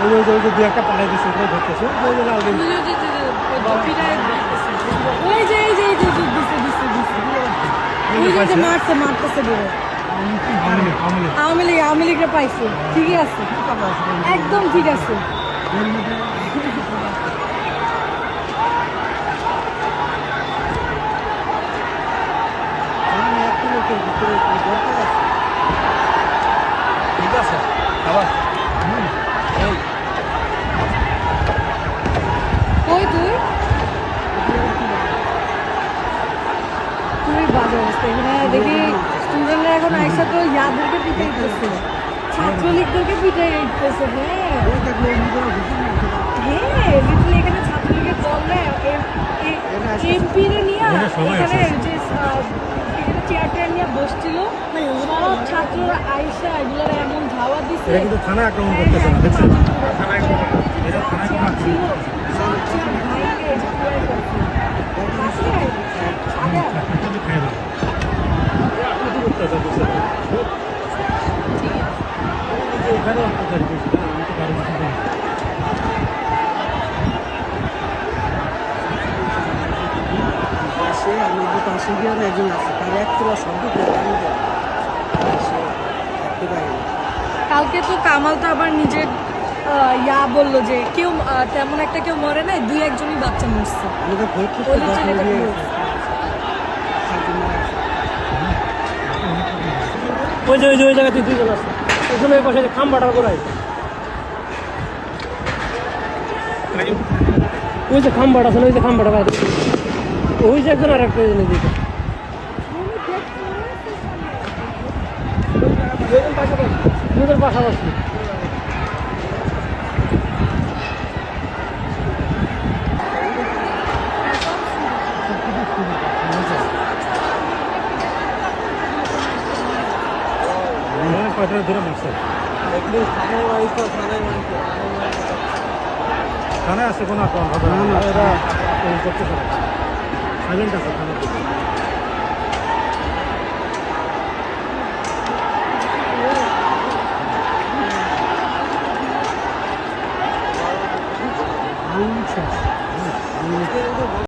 ওই ওই ওই দু একটা পাঠাই দিচ্ছে ওটাই ধরতেছে ওই যে লাল ওই যে- এই যে এই যে দিছে দিছে দিছে ওই যে যে মারছে মারতেছে বলে আওয়ামী লীগ, আওয়ামী লীগ। আওয়ামী লীগ পাইছে ঠিকই আছে একদম ঠিক আছে ঠিক আছে আবার খুবই বাজে অবস্থা। এখানে দেখি স্টুডেন্টরা এখন একসাথে ইয়াদেরকে পিঠে দিতেছে ছাত্রলীগদেরকে পিঠে দিতেছে হ্যাঁ। হ্যাঁ এখানে ছাত্রলীগের দল না এমপি নিয়ে এখানে যে এখানে চেয়ার টেয়ার নিয়ে বসছিল। সব ছাত্ররা আইসা এগুলোর এমন ধাওয়া কিন্তু থানা আক্রমণ হ্যাঁ, করতেছে না হ্যাঁ, দেখছেন? থানা আক্রমণ। ছিল, গিয়ে একজন শব্দ আমি। কালকে তো কামাল তো আবার নিজের ইয়া বলল যে কেউ তেমন একটা কেউ মরে নাই, দুই একজনই বাচ্চা মরছে। ওই যে ওই যে, ওই জায়গাতে দুইজন আছে ওখানে ওই পাশে খাম্বাটা করাই ওই যে খাম্বাটা আছে ওই যে খাম্বাটা ওই যে একজন আর একটা দিকে দুজন পাশাপাশি। কয়টা ধরে মারছে থানায় বাড়িতে থানায় বাড়িতে থানায় 작은 작업 하는 거죠. 아우, 참.